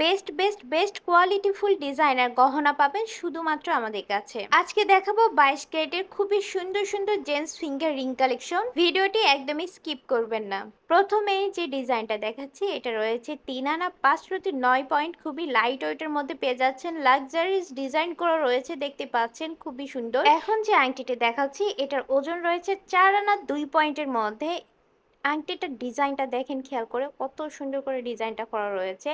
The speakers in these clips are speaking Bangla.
Best best best quality qualityful designer গহনা পাবেন শুধুমাত্র আমাদের কাছে। আজকে দেখাবো বাইশ ক্যারেটের খুবই সুন্দর সুন্দর জেন্টস ফিঙ্গার রিং কালেকশন। ভিডিওটি একদমই স্কিপ করবেন না। প্রথমে যে ডিজাইনটা দেখাচ্ছি, এটা রয়েছে তিন আনা পাঁচ প্রতি নয় পয়েন্ট, খুবই লাইট ওয়েটের মধ্যে পেয়ে যাচ্ছেন। লাক্সারিজ ডিজাইন করা রয়েছে, দেখতে পাচ্ছেন, খুবই সুন্দর। এখন যে আংটিটি দেখাচ্ছি, এটার ওজন রয়েছে চার আনা দুই পয়েন্টের মধ্যে। আংটিটার ডিজাইনটা দেখেন, খেয়াল করে কত সুন্দর করে ডিজাইনটা করা রয়েছে।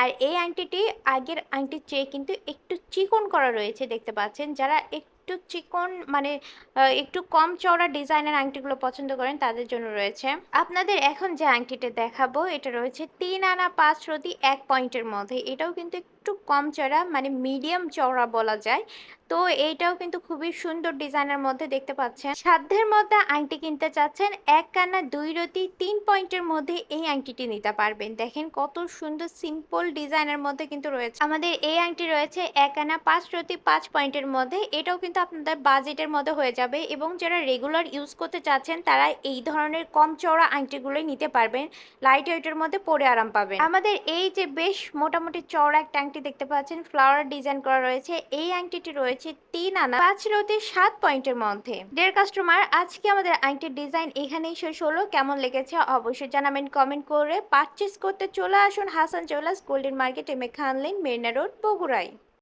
আর এই আংটিটি আগের আংটির চেয়ে কিন্তু একটু চিকন করা রয়েছে দেখতে পাচ্ছেন। যারা একটু চিকন মানে একটু কম চওড়া ডিজাইনের আংটিগুলো পছন্দ করেন, তাদের জন্য রয়েছে। আপনাদের এখন যে আংটিটা দেখাবো, এটা রয়েছে তিন আনা পাঁচ রতি এক পয়েন্টের মধ্যে। এটাও কিন্তু একটু কম চওড়া মানে মিডিয়াম চওড়া বলা যায়। তো এইটাও কিন্তু খুবই সুন্দর ডিজাইনের মধ্যে দেখতে পাচ্ছেন। সাধ্যের মধ্যে আংটি কিনতে চাচ্ছেন, এক কানা দুই রতি তিন পয়েন্টের মধ্যে এই আংটিটি নিতে পারবেন। দেখেন কত সুন্দর সিম্পল ডিজাইনের মধ্যে কিন্তু রয়েছে। আমাদের এই আংটি রয়েছে এক আনা পাঁচ রতি পাঁচ পয়েন্টের মধ্যে। এটাও কিন্তু আপনাদের বাজেটের মধ্যে হয়ে যাবে এবং যারা রেগুলার ইউজ করতে চাচ্ছেন, তারা এই ধরনের কম চওড়া আংটিগুলোই নিতে পারবেন। লাইট ওয়েটের মধ্যে পরে আরাম পাবেন। আমাদের এই যে বেশ মোটামুটি চওড়া একটা আংটি দেখতে পাচ্ছেন ফ্লাওয়ার ডিজাইন করা রয়েছে। এই আংটিটি রয়েছে তিন আনা, পাঁচ রতি সাত পয়েন্টের মধ্যে। ডের কাস্টমার আজকে আমাদের আংটির ডিজাইন এখানেই শেষ হলো। কেমন লেগেছে অবশ্যই জানাবেন কমেন্ট করে। পারচেস করতে চলে আসুন Hasan jewellers golden market M A Khan lane Marina road বগুড়ায়।